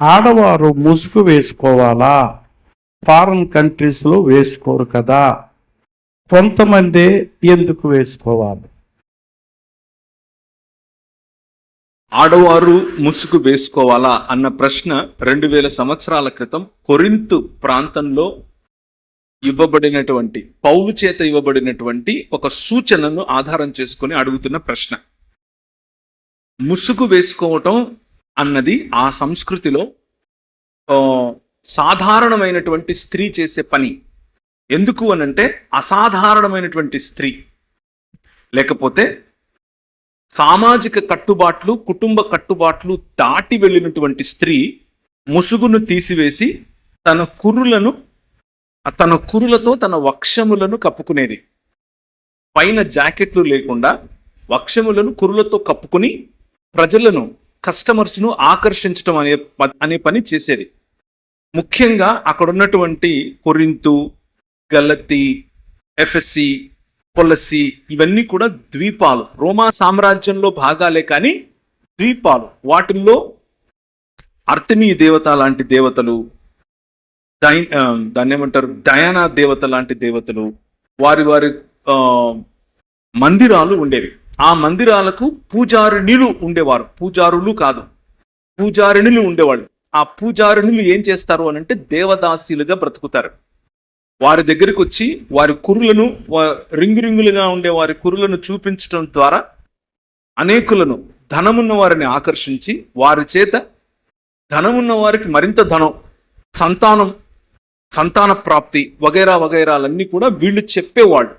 ఆడవారు ముసుగు వేసుకోవాలా? ఫారిన్ కంట్రీస్లో వేసుకోరు కదా. కొంతమంది ఎందుకు వేసుకోవాలి? ఆడవారు ముసుగు వేసుకోవాలా అన్న ప్రశ్న రెండు వేల సంవత్సరాల క్రితం కొరింతు ప్రాంతంలో ఇవ్వబడినటువంటి పౌలు చేత ఇవ్వబడినటువంటి ఒక సూచనను ఆధారం చేసుకొని అడుగుతున్న ప్రశ్న. ముసుగు వేసుకోవటం అన్నది ఆ సంస్కృతిలో సాధారణమైనటువంటి స్త్రీ చేసే పని. ఎందుకు అనంటే అసాధారణమైనటువంటి స్త్రీ. లేకపోతే సామాజిక కట్టుబాట్లు కుటుంబ కట్టుబాట్లు దాటి వెళ్ళినటువంటి స్త్రీ ముసుగును తీసివేసి తన కురులను తన కురులతో తన వక్షములను కప్పుకునేది. పైన జాకెట్లు లేకుండా వక్షములను కురులతో కప్పుకుని ప్రజలను కస్టమర్స్ను ఆకర్షించడం అనే అనే పని చేసేది. ముఖ్యంగా అక్కడ ఉన్నటువంటి కొరింతు గలతి ఎఫ్ఎస్సి పొలసి ఇవన్నీ కూడా ద్వీపాలు. రోమా సామ్రాజ్యంలో భాగాలే కానీ ద్వీపాలు. వాటిల్లో అర్తమీ దేవత లాంటి దేవతలు డై దాన్ని ఏమంటారు? డయానా దేవత లాంటి దేవతలు వారి వారి మందిరాలు ఉండేవి. ఆ మందిరాలకు పూజారిణులు ఉండేవారు. పూజారులు కాదు. పూజారిణులు ఉండేవాళ్ళు. ఆ పూజారిణులు ఏం చేస్తారు అని అంటే దేవదాసీలుగా బ్రతుకుతారు. వారి దగ్గరికి వచ్చి వారి కురులను రింగు రింగులుగా ఉండే వారి కురులను చూపించడం ద్వారా అనేకులను ధనమున్న వారిని ఆకర్షించి వారి చేత ధనమున్న వారికి మరింత ధనం సంతానం సంతాన ప్రాప్తి వగైరా వగైరాలన్నీ కూడా వీళ్ళు చెప్పేవాళ్ళు.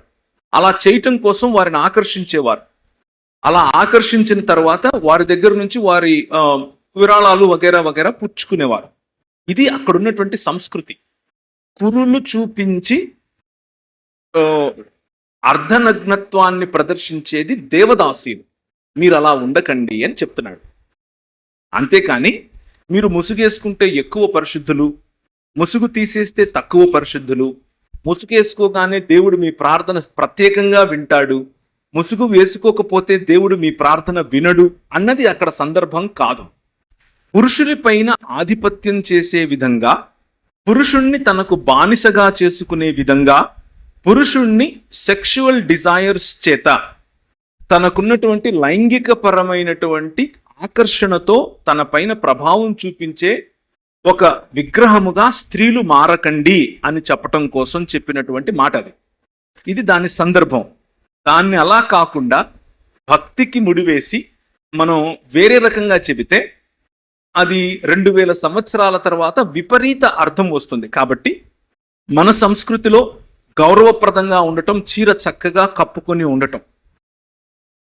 అలా చేయటం కోసం వారిని ఆకర్షించేవారు. అలా ఆకర్షించిన తర్వాత వారి దగ్గర నుంచి వారి విరాళాలు వగైరా వగైరా పుచ్చుకునేవారు. ఇది అక్కడ ఉన్నటువంటి సంస్కృతి. కురులు చూపించి అర్ధనగ్నత్వాన్ని ప్రదర్శించేది దేవదాసీలు. మీరు అలా ఉండకండి అని చెప్తున్నాడు. అంతేకాని మీరు ముసుగేసుకుంటే ఎక్కువ పరిశుద్ధులు ముసుగు తీసేస్తే తక్కువ పరిశుద్ధులు ముసుగేసుకోగానే దేవుడు మీ ప్రార్థన ప్రత్యేకంగా వింటాడు. ముసుగు వేసుకోకపోతే దేవుడు మీ ప్రార్థన వినడు అన్నది అక్కడ సందర్భం కాదు. పురుషునిపైన ఆధిపత్యం చేసే విధంగా పురుషుణ్ణి తనకు బానిసగా చేసుకునే విధంగా పురుషుణ్ణి సెక్షువల్ డిజైర్స్ చేత తనకున్నటువంటి లైంగిక పరమైనటువంటి ఆకర్షణతో తన పైన ప్రభావం చూపించే ఒక విగ్రహముగా స్త్రీలు మారకండి అని చెప్పటం కోసం చెప్పినటువంటి మాట అది ఇది దాని సందర్భం. దాన్ని అలా కాకుండా భక్తికి ముడివేసి మనం వేరే రకంగా చెబితే అది రెండు వేల సంవత్సరాల తర్వాత విపరీత అర్థం వస్తుంది. కాబట్టి మన సంస్కృతిలో గౌరవప్రదంగా ఉండటం చీర చక్కగా కప్పుకొని ఉండటం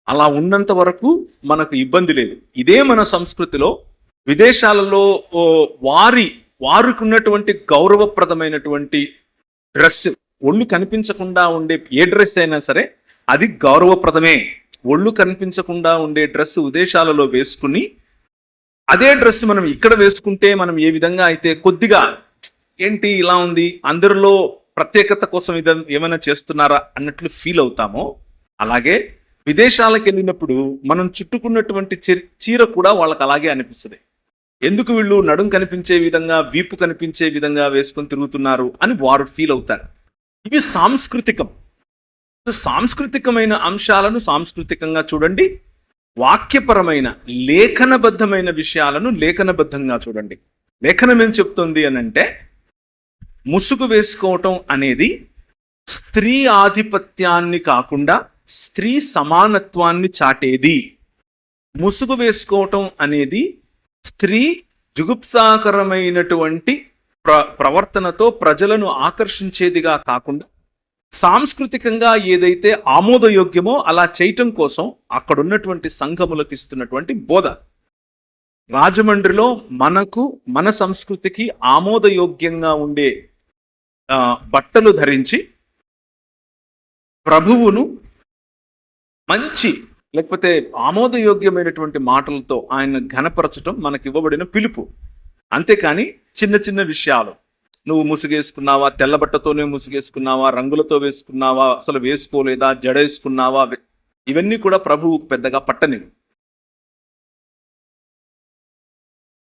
అలా ఉన్నంత వరకు మనకు ఇబ్బంది లేదు. ఇదే మన సంస్కృతిలో విదేశాలలో వారి వారికున్నటువంటి గౌరవప్రదమైనటువంటి డ్రెస్ ఒళ్ళు కనిపించకుండా ఉండే ఏ డ్రెస్ అయినా సరే అది గౌరవప్రదమే. ఒళ్ళు కనిపించకుండా ఉండే డ్రెస్ విదేశాలలో వేసుకుని అదే డ్రెస్ మనం ఇక్కడ వేసుకుంటే మనం ఏ విధంగా అయితే కొద్దిగా ఏంటి ఇలా ఉంది అందరిలో ప్రత్యేకత కోసం ఇద ఏమైనా చేస్తున్నారా అన్నట్లు ఫీల్ అవుతామో అలాగే విదేశాలకు వెళ్ళినప్పుడు మనం చుట్టుకున్నటువంటి చీర కూడా వాళ్ళకి అలాగే అనిపిస్తుంది. ఎందుకు వీళ్ళు నడుం కనిపించే విధంగా వీపు కనిపించే విధంగా వేసుకొని తిరుగుతున్నారు అని వారు ఫీల్ అవుతారు. ఇవి సాంస్కృతికం. సాంస్కృతికమైన అంశాలను సాంస్కృతికంగా చూడండి వాక్యపరమైన లేఖనబద్ధమైన విషయాలను లేఖనబద్ధంగా చూడండి. లేఖనం ఏం చెప్తుంది అని అంటే ముసుగు వేసుకోవటం అనేది స్త్రీ ఆధిపత్యాన్ని కాకుండా స్త్రీ సమానత్వాన్ని చాటేది. ముసుగు వేసుకోవటం అనేది స్త్రీ జుగుప్సాకరమైనటువంటి ప్ర ప్రవర్తనతో ప్రజలను ఆకర్షించేదిగా కాకుండా సాంస్కృతికంగా ఏదైతే ఆమోదయోగ్యమో అలా చేయటం కోసం అక్కడ ఉన్నటువంటి సంఘములకు ఇస్తున్నటువంటి బోధ. రాజమండ్రిలో మనకు మన సంస్కృతికి ఆమోదయోగ్యంగా ఉండే బట్టలు ధరించి ప్రభువును మంచి లేకపోతే ఆమోదయోగ్యమైనటువంటి మాటలతో ఆయన ఘనపరచటం మనకి ఇవ్వబడిన పిలుపు. అంతేకాని చిన్న చిన్న విషయాలు. నువ్వు ముసుగేసుకున్నావా? తెల్లబట్టతోనే ముసుగేసుకున్నావా? రంగులతో వేసుకున్నావా? అసలు వేసుకోలేదా? జడ వేసుకున్నావా ఇవన్నీ కూడా ప్రభువు పెద్దగా పట్టనివి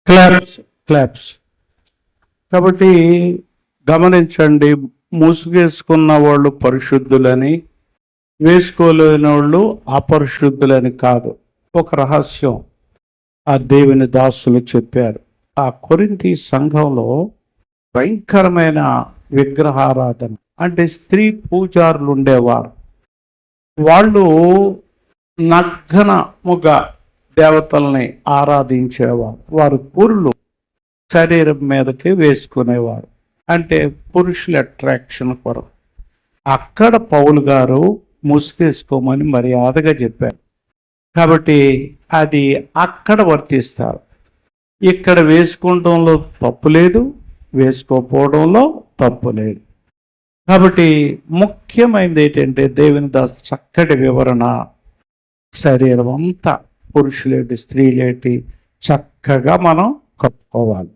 క్లాప్స్ క్లాప్స్ కాబట్టి గమనించండి ముసుగేసుకున్న వాళ్ళు పరిశుద్ధులని వేసుకోలేని వాళ్ళు అపరిశుద్ధులని కాదు. ఒక రహస్యం. ఆ దేవుని దాసులు చెప్పారు. ఆ కొరింతి సంఘంలో భయంకరమైన విగ్రహారాధన. అంటే స్త్రీ పూజారులు ఉండేవారు వాళ్ళు నగ్నముగా దేవతల్ని ఆరాధించేవారు. వారు పురులు శరీరం మీదకి వేసుకునేవారు. అంటే పురుషుల అట్రాక్షన్ కొరకు. అక్కడ పౌలు గారు ముసుగేసుకోమని మర్యాదగా చెప్పారు. కాబట్టి అది అక్కడ వర్తిస్తారు. ఇక్కడ వేసుకోవడంలో తప్పు లేదు. వేసుకోకపోవడంలో తప్పు లేదు. కాబట్టి ముఖ్యమైనది ఏంటంటే దేవుని దాస్ చక్కటి వివరణ శరీరం అంతా పురుషులేటి స్త్రీలేటి చక్కగా మనం కప్పుకోవాలి.